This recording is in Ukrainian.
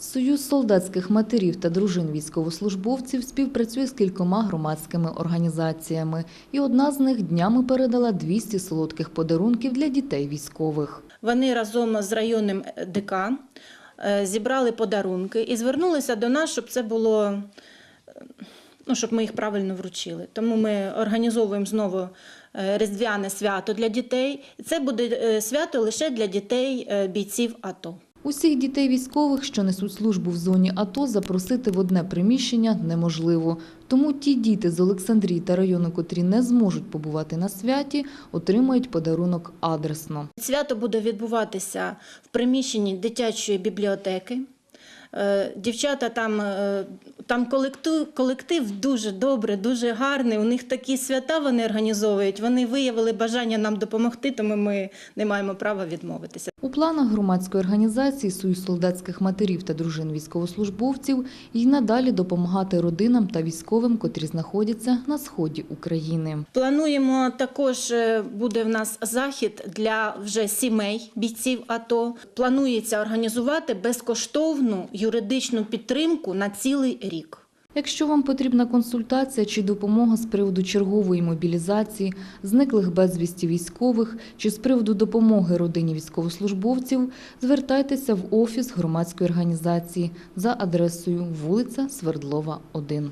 Союз солдатських матерів та дружин військовослужбовців співпрацює з кількома громадськими організаціями, і одна з них днями передала 200 солодких подарунків для дітей військових. Вони разом з районним ДК е, зібрали подарунки і звернулися до нас, щоб це було, е, ну, щоб ми їх правильно вручили. Тому ми організовуємо знову е, різдвяне свято для дітей. Це буде свято лише для дітей бійців АТО. Усіх дітей військових, що несуть службу в зоні АТО, запросити в одне приміщення неможливо. Тому ті діти з Олександрії та району, котрі не зможуть побувати на святі, отримають подарунок адресно. Свято буде відбуватися в приміщенні дитячої бібліотеки. Е, Дівчата там, е, там колектив, колектив дуже добрий, дуже гарний. У них такі свята вони організовують. Вони виявили бажання нам допомогти, тому ми не маємо права відмовитися. У планах громадської організації Союз солдатських матерів та дружин військовослужбовців і надалі допомагати родинам та військовим, котрі знаходяться на сході України. Плануємо також е, буде в нас захід для вже сімей бійців АТО. Планується організувати безкоштовну юридичну підтримку на цілий рік. Якщо вам потрібна консультація чи допомога з приводу чергової мобілізації, зниклих безвісті військових чи з приводу допомоги родині військовослужбовців, звертайтеся в офіс громадської організації за адресою вулиця Свердлова, 1.